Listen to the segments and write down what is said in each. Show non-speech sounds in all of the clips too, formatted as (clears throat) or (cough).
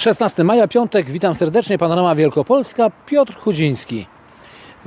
16 maja, piątek, witam serdecznie, Panorama Wielkopolska, Piotr Chudziński.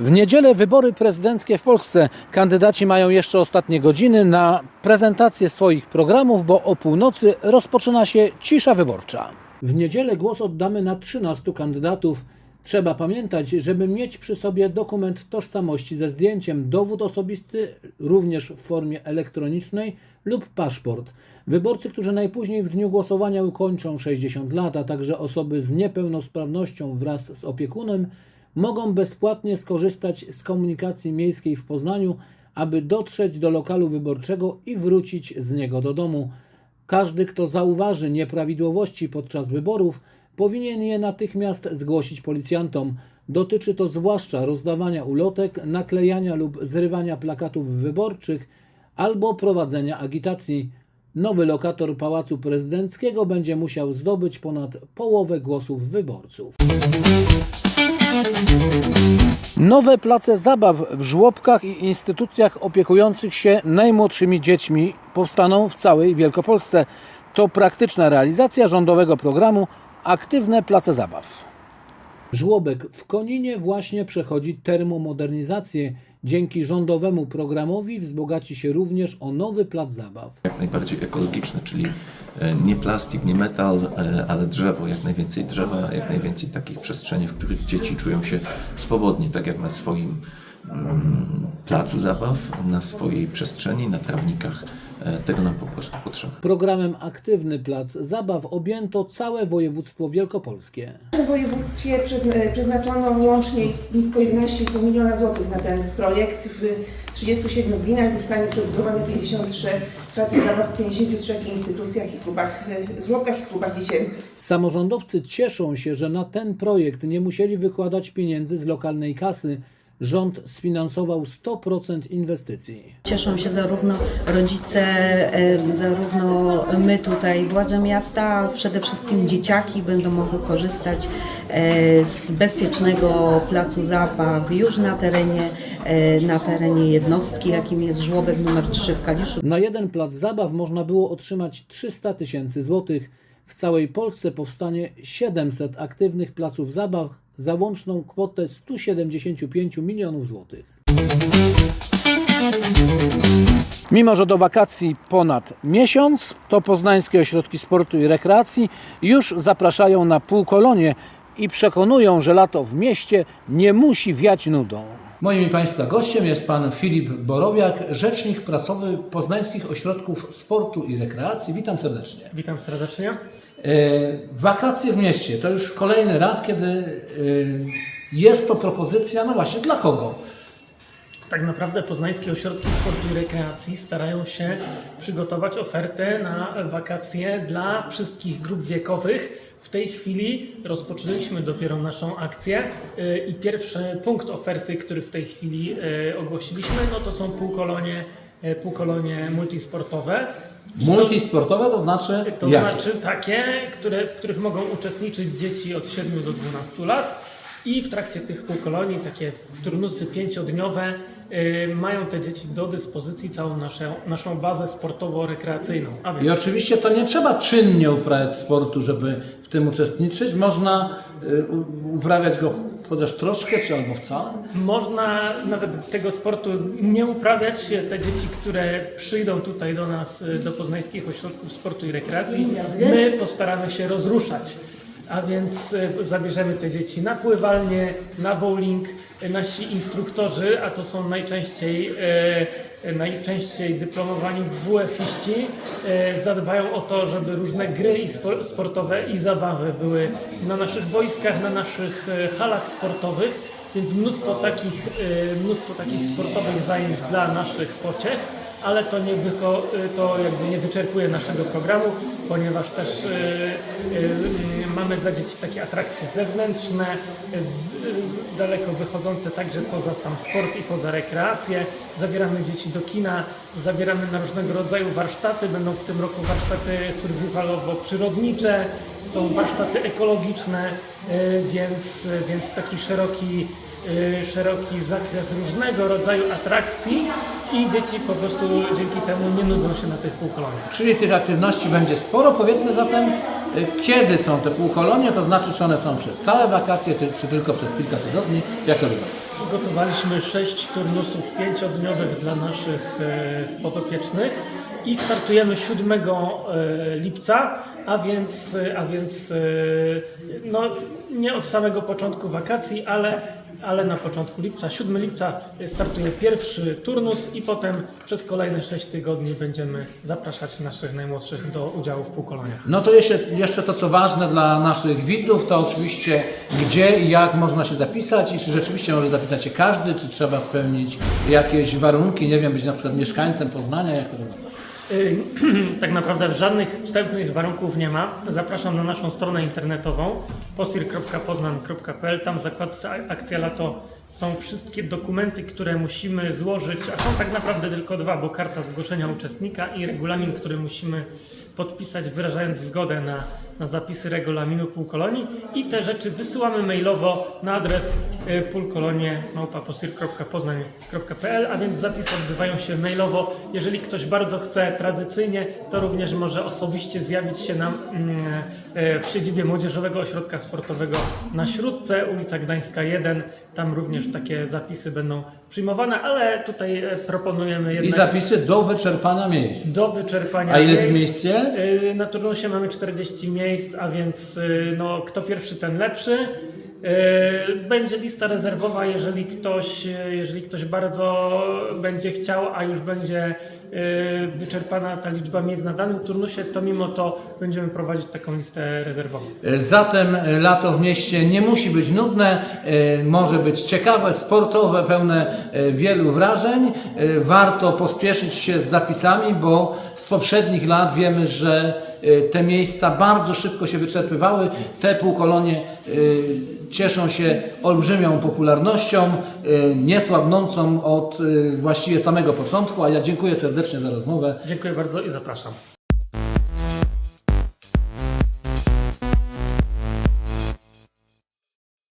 W niedzielę wybory prezydenckie w Polsce. Kandydaci mają jeszcze ostatnie godziny na prezentację swoich programów, bo o północy rozpoczyna się cisza wyborcza. W niedzielę głos oddamy na 13 kandydatów. Trzeba pamiętać, żeby mieć przy sobie dokument tożsamości ze zdjęciem, dowód osobisty również w formie elektronicznej lub paszport. Wyborcy, którzy najpóźniej w dniu głosowania ukończą 60 lat, a także osoby z niepełnosprawnością wraz z opiekunem, mogą bezpłatnie skorzystać z komunikacji miejskiej w Poznaniu, aby dotrzeć do lokalu wyborczego i wrócić z niego do domu. Każdy, kto zauważy nieprawidłowości podczas wyborów, powinien je natychmiast zgłosić policjantom. Dotyczy to zwłaszcza rozdawania ulotek, naklejania lub zrywania plakatów wyborczych albo prowadzenia agitacji. Nowy lokator Pałacu Prezydenckiego będzie musiał zdobyć ponad połowę głosów wyborców. Nowe place zabaw w żłobkach i instytucjach opiekujących się najmłodszymi dziećmi powstaną w całej Wielkopolsce. To praktyczna realizacja rządowego programu Aktywne Place Zabaw. Żłobek w Koninie właśnie przechodzi termomodernizację. Dzięki rządowemu programowi wzbogaci się również o nowy plac zabaw. jak najbardziej ekologiczne, czyli e, nie plastik, nie metal, e, ale drzewo, jak najwięcej drzewa, jak najwięcej takich przestrzeni, w których dzieci czują się swobodnie, tak jak na swoim placu zabaw, na swojej przestrzeni, na trawnikach. E, Tego nam po prostu potrzeba. Programem Aktywny Plac Zabaw objęto całe województwo wielkopolskie. W województwie przyzna- przeznaczono łącznie blisko 11,5 miliona złotych na ten projekt. W 37 gminach zostanie przygotowane 53 place zabaw w 53 instytucjach i klubach, żłobkach i klubach dziecięcych. Samorządowcy cieszą się, że na ten projekt nie musieli wykładać pieniędzy z lokalnej kasy. Rząd sfinansował 100% inwestycji. Cieszą się zarówno rodzice, zarówno my tutaj, władze miasta, przede wszystkim dzieciaki będą mogły korzystać e, z bezpiecznego placu zabaw już na terenie, e, na terenie jednostki, jakim jest żłobek numer 3 w Kaliszu. Na jeden plac zabaw można było otrzymać 300 tysięcy złotych. W całej Polsce powstanie 700 aktywnych placów zabaw za łączną kwotę 175 milionów złotych. Mimo, że do wakacji ponad miesiąc, to poznańskie ośrodki sportu i rekreacji już zapraszają na półkolonie i przekonują, że lato w mieście nie musi wiać nudą. Moim i Państwa gościem jest Pan Filip Borowiak, rzecznik prasowy Poznańskich Ośrodków Sportu i Rekreacji. Witam serdecznie. Witam serdecznie. E, wakacje w mieście to już kolejny raz, kiedy e, jest to propozycja, no właśnie, dla kogo? Tak naprawdę poznańskie ośrodki sportu i rekreacji starają się przygotować ofertę na wakacje dla wszystkich grup wiekowych. W tej chwili rozpoczęliśmy dopiero naszą akcję y, i pierwszy punkt oferty, który w tej chwili y, ogłosiliśmy, no to są półkolonie, y, półkolonie multisportowe. I to- Multisportowe to znaczy To jakie? znaczy takie, które, w których mogą uczestniczyć dzieci od 7 do 12 lat i w trakcie tych półkolonii, takie turnusy pięciodniowe, mają te dzieci do dyspozycji całą naszą, naszą bazę sportowo-rekreacyjną. A I więc oczywiście to nie trzeba czynnie uprawiać sportu, żeby w tym uczestniczyć. Można u- uprawiać go chociaż troszkę, czy albo wcale. można nawet tego sportu nie uprawiać. Te dzieci, które przyjdą tutaj do nas, y, do poznańskich ośrodków sportu i rekreacji, my postaramy się rozruszać. A więc zabierzemy te dzieci na pływalnię, na bowling. Nasi instruktorzy, a to są najczęściej, y, najczęściej dyplomowani WF-iści, y, zadbają o to, żeby różne gry i spo- sportowe i zabawy były na naszych boiskach, na naszych y, halach sportowych. Więc mnóstwo takich, y, mnóstwo takich sportowych zajęć dla naszych pociech, ale to, nie wyko, to jakby nie wyczerpuje naszego programu, ponieważ też y, y, mamy dla dzieci takie atrakcje zewnętrzne, y, daleko wychodzące także poza sam sport i poza rekreację. Zabieramy dzieci do kina, zabieramy na różnego rodzaju warsztaty. Będą w tym roku warsztaty survivalowo-przyrodnicze, są warsztaty ekologiczne, więc, więc taki szeroki szeroki zakres różnego rodzaju atrakcji i dzieci po prostu dzięki temu nie nudzą się na tych półkoloniach. Czyli tych aktywności będzie sporo. Powiedzmy zatem, y, kiedy są te półkolonie, to znaczy, czy one są przez całe wakacje, czy tylko przez kilka tygodni? Jak to wygląda? Przygotowaliśmy sześć turnusów pięciodniowych dla naszych e, podopiecznych i startujemy 7 e, lipca, a więc, a więc e, no, nie od samego początku wakacji, ale, ale na początku lipca. 7 lipca startuje pierwszy turnus i potem przez kolejne 6 tygodni będziemy zapraszać naszych najmłodszych do udziału w półkoloniach. No to jeszcze, jeszcze to, co ważne dla naszych widzów, to oczywiście gdzie i jak można się zapisać i czy rzeczywiście może zapisać się każdy, czy trzeba spełnić jakieś warunki, nie wiem, być na przykład mieszkańcem Poznania, jak to wygląda? (clears throat) Tak naprawdę żadnych wstępnych warunków nie ma. Zapraszam na naszą stronę internetową posir.poznan.pl. Tam w zakładce Akcja Lato są wszystkie dokumenty, które musimy złożyć, a są tak naprawdę tylko dwa, bo karta zgłoszenia uczestnika i regulamin, który musimy podpisać, wyrażając zgodę na, na zapisy regulaminu półkolonii i te rzeczy wysyłamy mailowo na adres y, półkolonie.posir.poznań.pl, a więc zapisy odbywają się mailowo. Jeżeli ktoś bardzo chce tradycyjnie, to również może osobiście zjawić się nam mm, e, w siedzibie Młodzieżowego Ośrodka Sportowego na Śródce, ulica Gdańska 1. Tam również takie zapisy będą przyjmowane, ale tutaj e, proponujemy I jednak zapisy do wyczerpania miejsc. do wyczerpania A ile tych miejsc jest? Y, Na turnusie mamy 40 miejsc, a więc y, no, kto pierwszy, ten lepszy. Y, Będzie lista rezerwowa, jeżeli ktoś, y, jeżeli ktoś bardzo będzie chciał, a już będzie wyczerpana ta liczba miejsc na danym turnusie, to mimo to będziemy prowadzić taką listę rezerwową. Zatem e, lato w mieście nie musi być nudne, e, może być ciekawe, sportowe, pełne e, wielu wrażeń. E, Warto pospieszyć się z zapisami, bo z poprzednich lat wiemy, że e, te miejsca bardzo szybko się wyczerpywały. Te półkolonie e, cieszą się olbrzymią popularnością, e, niesłabnącą od e, właściwie samego początku, a ja dziękuję serdecznie za rozmowę. Dziękuję bardzo i zapraszam.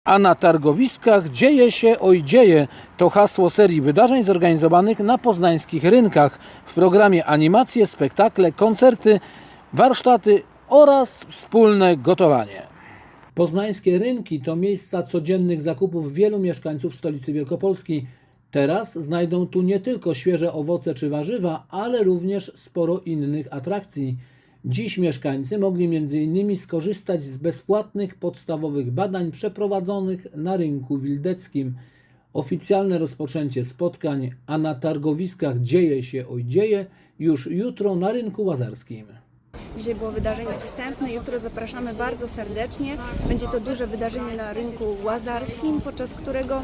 A na targowiskach dzieje się, oj dzieje. To hasło serii wydarzeń zorganizowanych na poznańskich rynkach. W programie animacje, spektakle, koncerty, warsztaty oraz wspólne gotowanie. Poznańskie rynki to miejsca codziennych zakupów wielu mieszkańców stolicy Wielkopolski. Teraz znajdą tu nie tylko świeże owoce czy warzywa, ale również sporo innych atrakcji. Dziś mieszkańcy mogli m.in. skorzystać z bezpłatnych podstawowych badań przeprowadzonych na rynku wildeckim. Oficjalne rozpoczęcie spotkań, a na targowiskach dzieje się oj dzieje już jutro na rynku łazarskim. Dzisiaj było wydarzenie wstępne, jutro zapraszamy bardzo serdecznie. Będzie to duże wydarzenie na rynku łazarskim, podczas którego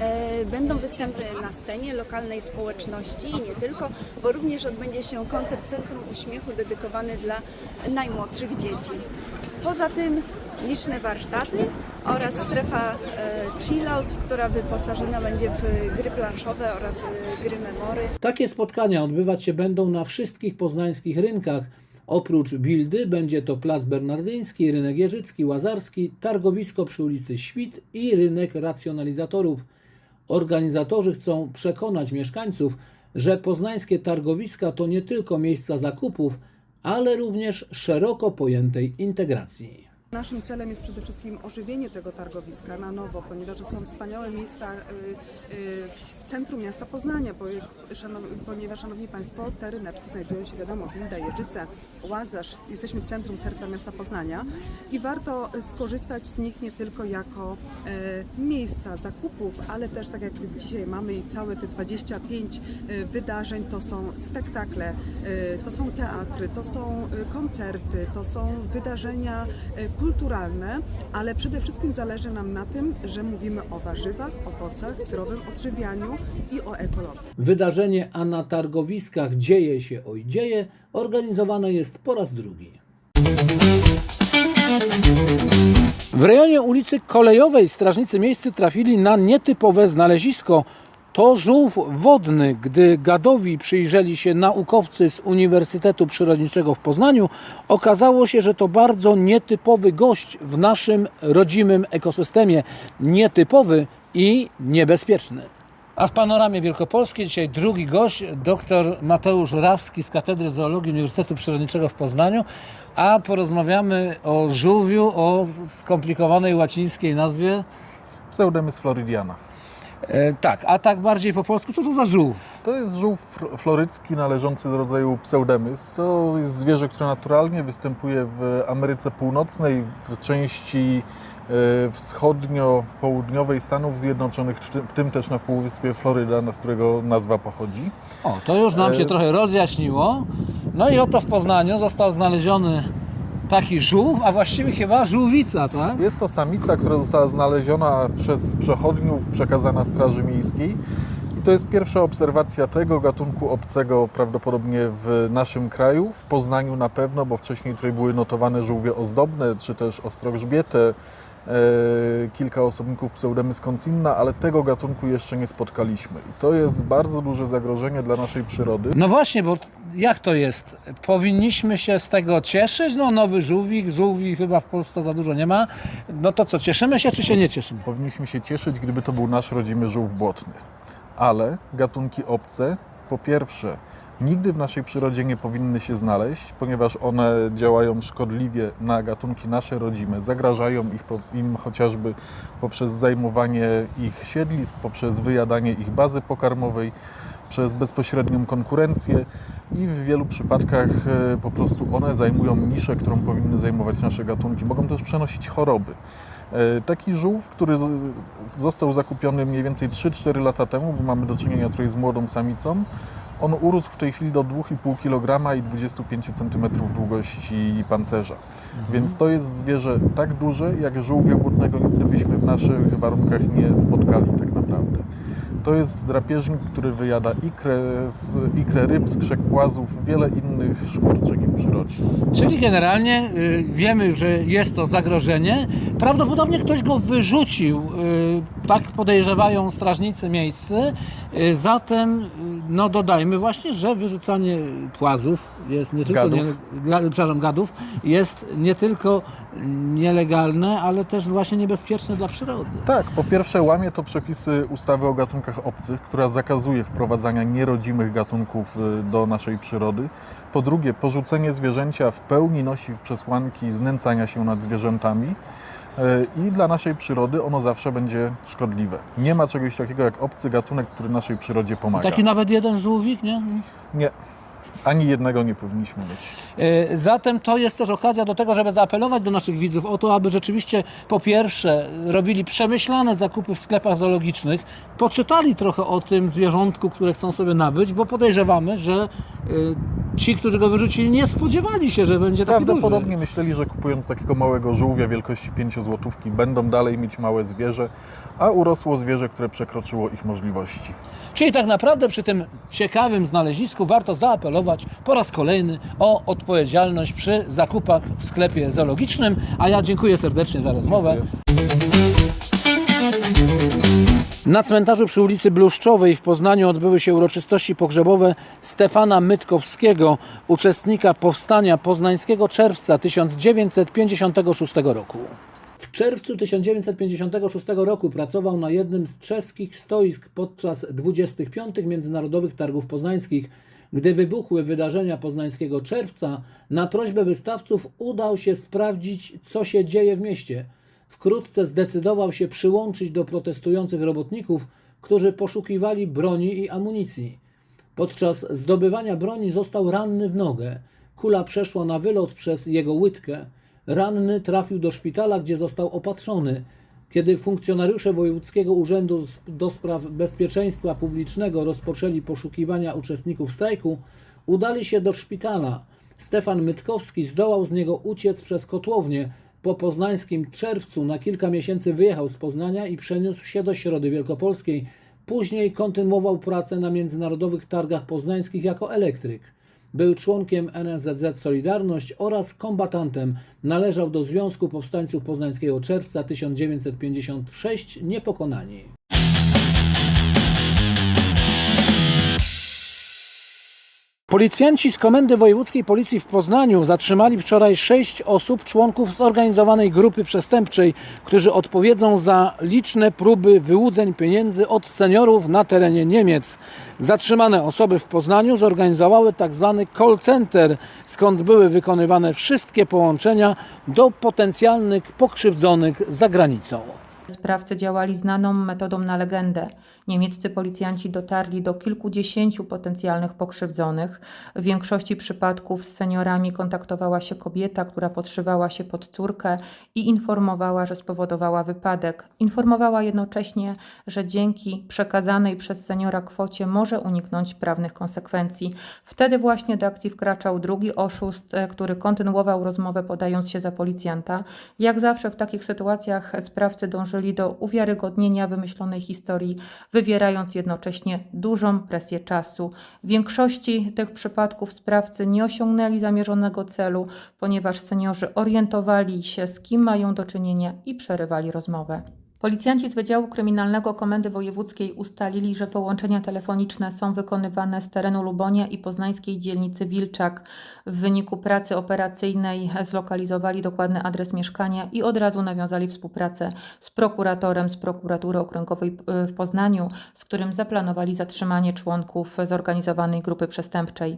e, będą występy na scenie lokalnej społeczności i nie tylko, bo również odbędzie się koncert Centrum Uśmiechu dedykowany dla najmłodszych dzieci. Poza tym liczne warsztaty oraz strefa e, chillout, która wyposażona będzie w gry planszowe oraz e, gry memory. Takie spotkania odbywać się będą na wszystkich poznańskich rynkach. Oprócz Bildy będzie to Plac Bernardyński, Rynek Jeżycki, Łazarski, targowisko przy ulicy Świt i Rynek Racjonalizatorów. Organizatorzy chcą przekonać mieszkańców, że poznańskie targowiska to nie tylko miejsca zakupów, ale również szeroko pojętej integracji. Naszym celem jest przede wszystkim ożywienie tego targowiska na nowo, ponieważ są wspaniałe miejsca y, y, w centrum miasta Poznania, ponieważ, Szanowni Państwo, te ryneczki znajdują się, wiadomo, Wilda, Jeżyce, Łazarz. Jesteśmy w centrum serca miasta Poznania i warto skorzystać z nich nie tylko jako y, miejsca zakupów, ale też, tak jak dzisiaj mamy i całe te 25 y, wydarzeń, to są spektakle, to są teatry, to są koncerty, to są wydarzenia kulturalne, ale przede wszystkim zależy nam na tym, że mówimy o warzywach, owocach, zdrowym odżywianiu i o ekologii. Wydarzenie A na targowiskach dzieje się oj dzieje organizowane jest po raz drugi. W rejonie ulicy Kolejowej strażnicy miejscy trafili na nietypowe znalezisko. To żółw wodny. Gdy gadowi przyjrzeli się naukowcy z Uniwersytetu Przyrodniczego w Poznaniu, okazało się, że to bardzo nietypowy gość w naszym rodzimym ekosystemie. Nietypowy i niebezpieczny. A w panoramie wielkopolskiej dzisiaj drugi gość, dr Mateusz Rawski z Katedry Zoologii Uniwersytetu Przyrodniczego w Poznaniu, a porozmawiamy o żółwiu, o skomplikowanej łacińskiej nazwie. Pseudemys floridiana. E, tak, a tak bardziej po polsku, co to za żółw? To jest żółw florycki należący do rodzaju Pseudemys. To jest zwierzę, które naturalnie występuje w Ameryce Północnej, w części e, wschodnio-południowej Stanów Zjednoczonych, w tym, w tym też na półwyspie Floryda, z którego nazwa pochodzi. O, to już nam się E, trochę rozjaśniło. No i oto w Poznaniu został znaleziony taki żółw, a właściwie chyba żółwica, tak? Jest to samica, która została znaleziona przez przechodniów, przekazana Straży Miejskiej. I to jest pierwsza obserwacja tego gatunku obcego prawdopodobnie w naszym kraju, w Poznaniu na pewno, bo wcześniej tutaj były notowane żółwie ozdobne, czy też ostrogrzbiete, e, kilka osobników pseudemy skącinna, ale tego gatunku jeszcze nie spotkaliśmy. I to jest bardzo duże zagrożenie dla naszej przyrody. No właśnie, bo jak to jest? Powinniśmy się z tego cieszyć? No nowy żółwik, żółwi chyba w Polsce za dużo nie ma. No to co, cieszymy się czy się nie cieszymy? Powinniśmy się cieszyć, gdyby to był nasz rodzimy żółw błotny. Ale gatunki obce, po pierwsze, nigdy w naszej przyrodzie nie powinny się znaleźć, ponieważ one działają szkodliwie na gatunki nasze rodzime, zagrażają ich, im chociażby poprzez zajmowanie ich siedlisk, poprzez wyjadanie ich bazy pokarmowej, przez bezpośrednią konkurencję i w wielu przypadkach e, po prostu one zajmują niszę, którą powinny zajmować nasze gatunki. Mogą też przenosić choroby. E, Taki żółw, który został zakupiony mniej więcej 3-4 lata temu, bo mamy do czynienia tutaj z młodą samicą, on urósł w tej chwili do 2,5 kg i 25 cm długości pancerza. Więc to jest zwierzę tak duże, jak żółwia błotnego nigdy byśmy w naszych warunkach nie spotkali tak naprawdę. To jest drapieżnik, który wyjada ikrę, z, ikrę ryb, skrzek płazów, wiele innych szkódczyni w przyrodzie. Czyli generalnie y, wiemy, że jest to zagrożenie. Prawdopodobnie ktoś go wyrzucił, y, tak podejrzewają strażnicy miejscy. Y, zatem, y, no dodajmy właśnie, że wyrzucanie płazów jest nie tylko, Gadów. nie, ga, przepraszam, gadów, jest nie tylko nielegalne, ale też właśnie niebezpieczne dla przyrody. Tak, po pierwsze łamie to przepisy ustawy o gatunkach obcych, która zakazuje wprowadzania nierodzimych gatunków y, do naszej przyrody. Po drugie, porzucenie zwierzęcia w pełni nosi przesłanki znęcania się nad zwierzętami. Y, I dla naszej przyrody ono zawsze będzie szkodliwe. Nie ma czegoś takiego jak obcy gatunek, który naszej przyrodzie pomaga. Taki nawet jeden żółwik, nie? Nie, ani jednego nie powinniśmy mieć. E, Zatem to jest też okazja do tego, żeby zaapelować do naszych widzów o to, aby rzeczywiście po pierwsze robili przemyślane zakupy w sklepach zoologicznych, poczytali trochę o tym zwierzątku, które chcą sobie nabyć, bo podejrzewamy, że e, ci, którzy go wyrzucili, nie spodziewali się, że będzie taki duży. Prawdopodobnie myśleli, że kupując takiego małego żółwia wielkości 5 złotówki będą dalej mieć małe zwierzę, a urosło zwierzę, które przekroczyło ich możliwości. Czyli tak naprawdę przy tym ciekawym znalezisku warto zaapelować po raz kolejny o odpowiedzialność przy zakupach w sklepie zoologicznym. A ja dziękuję serdecznie za rozmowę. Na cmentarzu przy ulicy Bluszczowej w Poznaniu odbyły się uroczystości pogrzebowe Stefana Mytkowskiego, uczestnika powstania poznańskiego czerwca 1956 roku. W czerwcu 1956 roku pracował na jednym z czeskich stoisk podczas 25. Międzynarodowych Targów Poznańskich. Gdy wybuchły wydarzenia poznańskiego czerwca, na prośbę wystawców udał się sprawdzić, co się dzieje w mieście. Wkrótce zdecydował się przyłączyć do protestujących robotników, którzy poszukiwali broni i amunicji. Podczas zdobywania broni został ranny w nogę. Kula przeszła na wylot przez jego łydkę. Ranny trafił do szpitala, gdzie został opatrzony. Kiedy funkcjonariusze Wojewódzkiego Urzędu do Spraw Bezpieczeństwa Publicznego rozpoczęli poszukiwania uczestników strajku, udali się do szpitala. Stefan Mytkowski zdołał z niego uciec przez kotłownię. Po poznańskim czerwcu na kilka miesięcy wyjechał z Poznania i przeniósł się do Środy Wielkopolskiej. Później kontynuował pracę na międzynarodowych targach poznańskich jako elektryk. Był członkiem NSZZ Solidarność oraz kombatantem. Należał do Związku Powstańców Poznańskiego Czerwca 1956 Niepokonani. Policjanci z Komendy Wojewódzkiej Policji w Poznaniu zatrzymali wczoraj sześć osób, członków zorganizowanej grupy przestępczej, którzy odpowiedzą za liczne próby wyłudzeń pieniędzy od seniorów na terenie Niemiec. Zatrzymane osoby w Poznaniu zorganizowały tzw. call center, skąd były wykonywane wszystkie połączenia do potencjalnych pokrzywdzonych za granicą. Sprawcy działali znaną metodą na legendę. Niemieccy policjanci dotarli do kilkudziesięciu potencjalnych pokrzywdzonych. W większości przypadków z seniorami kontaktowała się kobieta, która podszywała się pod córkę i informowała, że spowodowała wypadek. Informowała jednocześnie, że dzięki przekazanej przez seniora kwocie może uniknąć prawnych konsekwencji. Wtedy właśnie do akcji wkraczał drugi oszust, e, który kontynuował rozmowę podając się za policjanta. Jak zawsze w takich sytuacjach sprawcy dążyli do uwiarygodnienia wymyślonej historii, wywierając jednocześnie dużą presję czasu. W większości tych przypadków sprawcy nie osiągnęli zamierzonego celu, ponieważ seniorzy orientowali się, z kim mają do czynienia i przerywali rozmowę. Policjanci z Wydziału Kryminalnego Komendy Wojewódzkiej ustalili, że połączenia telefoniczne są wykonywane z terenu Lubonia i poznańskiej dzielnicy Wilczak. W wyniku pracy operacyjnej zlokalizowali dokładny adres mieszkania i od razu nawiązali współpracę z prokuratorem z prokuratury okręgowej e, w Poznaniu, z którym zaplanowali zatrzymanie członków zorganizowanej grupy przestępczej.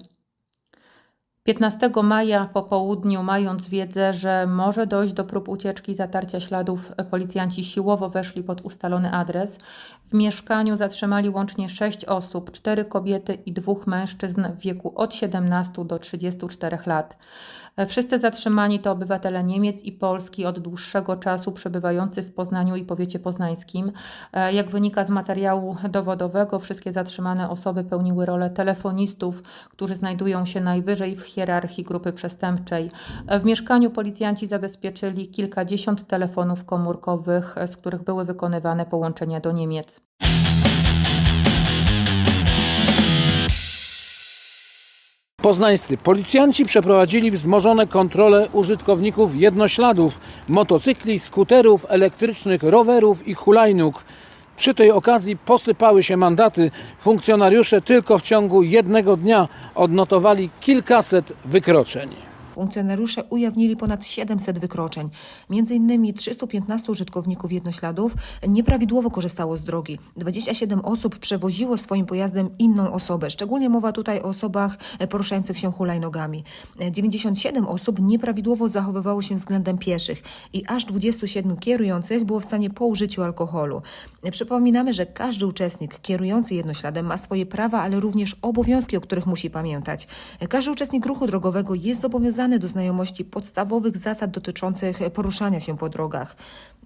15 maja po południu, mając wiedzę, że może dojść do prób ucieczki i zatarcia śladów, policjanci siłowo weszli pod ustalony adres. W mieszkaniu zatrzymali łącznie 6 osób, 4 kobiety i dwóch mężczyzn w wieku od 17 do 34 lat. Wszyscy zatrzymani to obywatele Niemiec i Polski od dłuższego czasu przebywający w Poznaniu i powiecie poznańskim. E, Jak wynika z materiału dowodowego, wszystkie zatrzymane osoby pełniły rolę telefonistów, którzy znajdują się najwyżej w hierarchii grupy przestępczej. E, W mieszkaniu policjanci zabezpieczyli kilkadziesiąt telefonów komórkowych, e, z których były wykonywane połączenia do Niemiec. Poznańscy policjanci przeprowadzili wzmożone kontrole użytkowników jednośladów, motocykli, skuterów, elektrycznych rowerów i hulajnóg. Przy tej okazji posypały się mandaty. Funkcjonariusze tylko w ciągu jednego dnia odnotowali kilkaset wykroczeń. Funkcjonariusze ujawnili ponad 700 wykroczeń. Między innymi 315 użytkowników jednośladów nieprawidłowo korzystało z drogi. 27 osób przewoziło swoim pojazdem inną osobę. Szczególnie mowa tutaj o osobach poruszających się hulajnogami. 97 osób nieprawidłowo zachowywało się względem pieszych i aż 27 kierujących było w stanie po użyciu alkoholu. Przypominamy, że każdy uczestnik kierujący jednośladem ma swoje prawa, ale również obowiązki, o których musi pamiętać. Każdy uczestnik ruchu drogowego jest zobowiązany do znajomości podstawowych zasad dotyczących poruszania się po drogach.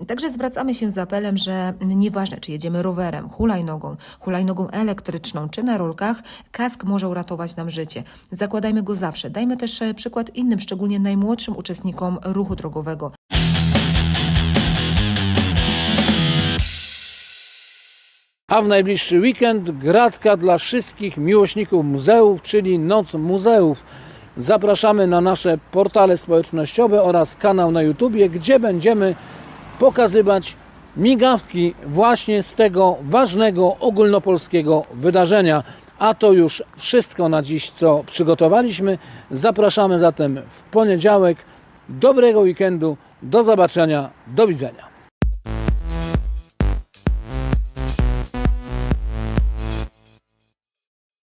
Także zwracamy się z apelem, że nieważne czy jedziemy rowerem, hulajnogą, hulajnogą elektryczną czy na rolkach, kask może uratować nam życie. Zakładajmy go zawsze. Dajmy też e, przykład innym, szczególnie najmłodszym uczestnikom ruchu drogowego. A w najbliższy weekend gratka dla wszystkich miłośników muzeów, czyli Noc Muzeów. Zapraszamy na nasze portale społecznościowe oraz kanał na YouTubie, gdzie będziemy pokazywać migawki właśnie z tego ważnego ogólnopolskiego wydarzenia. A to już wszystko na dziś, co przygotowaliśmy. Zapraszamy zatem w poniedziałek. Dobrego weekendu. Do zobaczenia. Do widzenia.